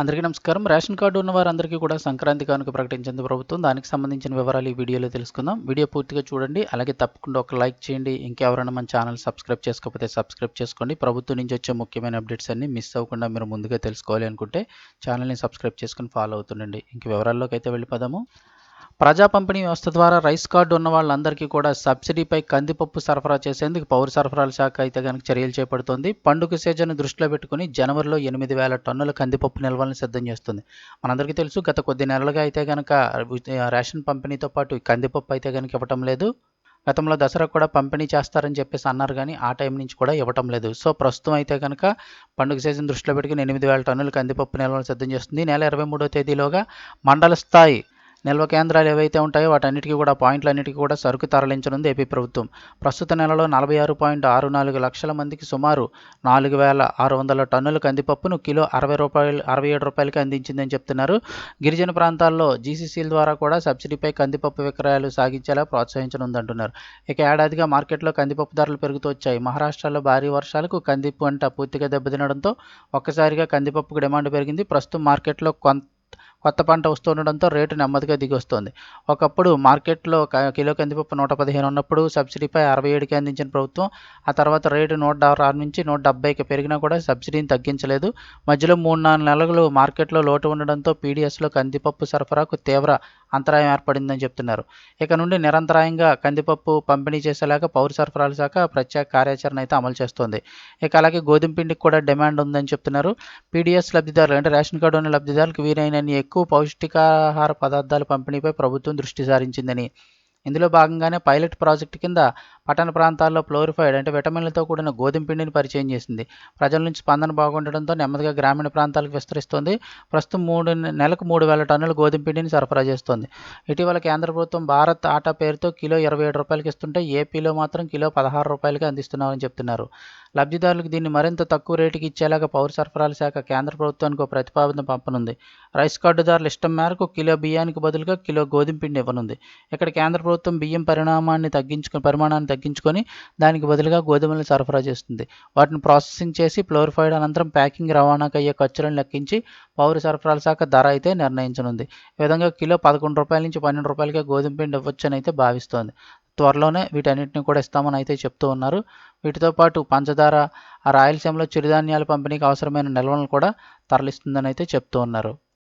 అందరికీ నమస్కారం. Ration card ఉన్న వారందరికీ కూడా సంక్రాంతి కానుక ప్రకటించింది ప్రభుత్వం. దానికి సంబంధించిన వివరాలు ఈ వీడియోలో తెలుసుకుందాం. వీడియో పూర్తిగా చూడండి. అలాగే తప్పకుండా ఒక లైక్ చేయండి. ఇంకెవరైనా మన ఛానల్ సబ్స్క్రైబ్ చేసుకోకపోతే సబ్స్క్రైబ్ చేసుకోండి. ప్రభుత్వం నుంచి వచ్చే ముఖ్యమైన అప్డేట్స్ అన్ని మిస్ అవ్వకుండా మీరు ముందుగా తెలుసుకోవాలి అనుకుంటే ఛానల్ని సబ్స్క్రైబ్ చేసుకుని ఫాలో అవుతుండండి. ఇంక వివరాల్లోకి అయితే వెళ్ళిపోదాము. ప్రజా పంపిణీ వ్యవస్థ ద్వారా రైస్ కార్డు ఉన్న వాళ్ళందరికీ కూడా సబ్సిడీపై కందిపప్పు సరఫరా చేసేందుకు పౌర సరఫరాల శాఖ అయితే కనుక చర్యలు చేపడుతోంది. పండుగ సీజన్ దృష్టిలో పెట్టుకుని జనవరిలో ఎనిమిది వేల టన్నుల కందిపప్పు నిల్వలను సిద్ధం చేస్తుంది. మనందరికీ తెలుసు గత కొద్ది నెలలుగా అయితే కనుక రేషన్ పంపిణీతో పాటు కందిపప్పు అయితే కనుక ఇవ్వటం లేదు. గతంలో దసరా కూడా పంపిణీ చేస్తారని చెప్పేసి అన్నారు కానీ ఆ టైం నుంచి కూడా ఇవ్వటం లేదు. సో ప్రస్తుతం అయితే కనుక పండుగ సీజన్ దృష్టిలో పెట్టుకుని ఎనిమిది వేల టన్నుల కందిపప్పు నిల్వలు సిద్ధం చేస్తుంది. నెల ఇరవై మూడో తేదీలోగా మండల స్థాయి నిల్వ కేంద్రాలు ఏవైతే ఉంటాయో వాటన్నిటికీ కూడా పాయింట్లన్నిటికీ కూడా సరుకు తరలించనుంది ఏపీ ప్రభుత్వం. ప్రస్తుత నెలలో నలభై ఆరు పాయింట్ ఆరు నాలుగు లక్షల మందికి సుమారు నాలుగు వేల ఆరు వందల టన్నుల కందిపప్పును కిలో అరవై రూపాయలు అరవై ఏడు రూపాయలకి అందించిందని చెప్తున్నారు. గిరిజన ప్రాంతాల్లో జీసీసీల ద్వారా కూడా సబ్సిడీపై కందిపప్పు విక్రయాలు సాగించేలా ప్రోత్సహించనుందంటున్నారు. ఇక ఏడాదిగా మార్కెట్లో కందిపప్పు ధరలు పెరుగుతూ వచ్చాయి. మహారాష్ట్రలో భారీ వర్షాలకు కంది పంట పూర్తిగా దెబ్బతినడంతో ఒక్కసారిగా కందిపప్పుకు డిమాండ్ పెరిగింది. ప్రస్తుతం మార్కెట్లో కొంత కొత్త పంట వస్తుండడంతో రేటు నెమ్మదిగా దిగొస్తోంది. ఒకప్పుడు మార్కెట్లో కిలో కందిపప్పు నూట పదిహేను ఉన్నప్పుడు సబ్సిడీపై అరవై ఏడుకి అందించిన ప్రభుత్వం ఆ తర్వాత రేటు నూట ఆరు నుంచి నూట డెబ్బైకి పెరిగినా కూడా సబ్సిడీని తగ్గించలేదు. మధ్యలో మూడు నాలుగు నెలలు మార్కెట్లో లోటు ఉండడంతో పీడిఎస్లో కందిపప్పు సరఫరాకు తీవ్ర అంతరాయం ఏర్పడిందని చెప్తున్నారు. ఇక నుండి నిరంతరాయంగా కందిపప్పు పంపిణీ చేసేలాగా పౌర సరఫరాల శాఖ ప్రత్యేక కార్యాచరణ అయితే అమలు చేస్తోంది. ఇక అలాగే గోధుమ పిండికి కూడా డిమాండ్ ఉందని చెప్తున్నారు. పీడిఎస్ లబ్ధిదారులు అంటే రేషన్ కార్డు ఉన్న లబ్ధిదారులకు వీలైనన్ని ఎక్కువ పౌష్టికాహార పదార్థాల పంపిణీపై ప్రభుత్వం దృష్టి సారించిందని. ఇందులో భాగంగానే పైలట్ ప్రాజెక్టు కింద పట్టణ ప్రాంతాల్లో ఫ్లోరిఫైడ్ అంటే విటమిన్లతో కూడిన గోధుమ పిండిని పరిచయం చేసింది. ప్రజల నుంచి స్పందన బాగుండడంతో నెమ్మదిగా గ్రామీణ ప్రాంతాలకు విస్తరిస్తోంది. ప్రస్తుతం మూడు నెలకు మూడు వేల టన్నుల గోధుమ పిండిని సరఫరా చేస్తోంది. ఇటీవల కేంద్ర ప్రభుత్వం భారత్ ఆటా పేరుతో కిలో ఇరవై ఏడు రూపాయలకి ఇస్తుంటే ఏపీలో మాత్రం కిలో పదహారు రూపాయలకి అందిస్తున్నామని చెప్తున్నారు. లబ్ధిదారులకు దీన్ని మరింత తక్కువ రేటుకి ఇచ్చేలాగా పౌర సరఫరాల శాఖ కేంద్ర ప్రభుత్వానికి ఒక ప్రతిపాదన పంపనుంది. రైస్ కార్డుదారుల ఇష్టం మేరకు కిలో బియ్యానికి బదులుగా కిలో గోధుమ పిండి ఇవ్వనుంది. ఇక్కడ కేంద్ర ప్రభుత్వం బియ్యం పరిణామాన్ని తగ్గించుకుని పరిమాణాన్ని తగ్గించుకొని దానికి బదులుగా గోధుమలను సరఫరా చేస్తుంది. వాటిని ప్రాసెసింగ్ చేసి ఫ్లోరిఫైడ్ అనంతరం ప్యాకింగ్ రవాణాకు అయ్యే ఖర్చులను లెక్కించి పౌర సరఫరాల శాఖ ధర అయితే నిర్ణయించనుంది. ఈ విధంగా కిలో పదకొండు రూపాయల నుంచి పన్నెండు రూపాయలకే గోధుమ పిండి ఇవ్వచ్చని అయితే భావిస్తోంది. త్వరలోనే వీటన్నిటిని కూడా ఇస్తామని అయితే చెప్తూ ఉన్నారు. వీటితో పాటు పంచదార రాయలసీమలో చిరుధాన్యాల పంపిణీకి అవసరమైన నిల్వలను కూడా తరలిస్తుందని అయితే చెప్తూ ఉన్నారు.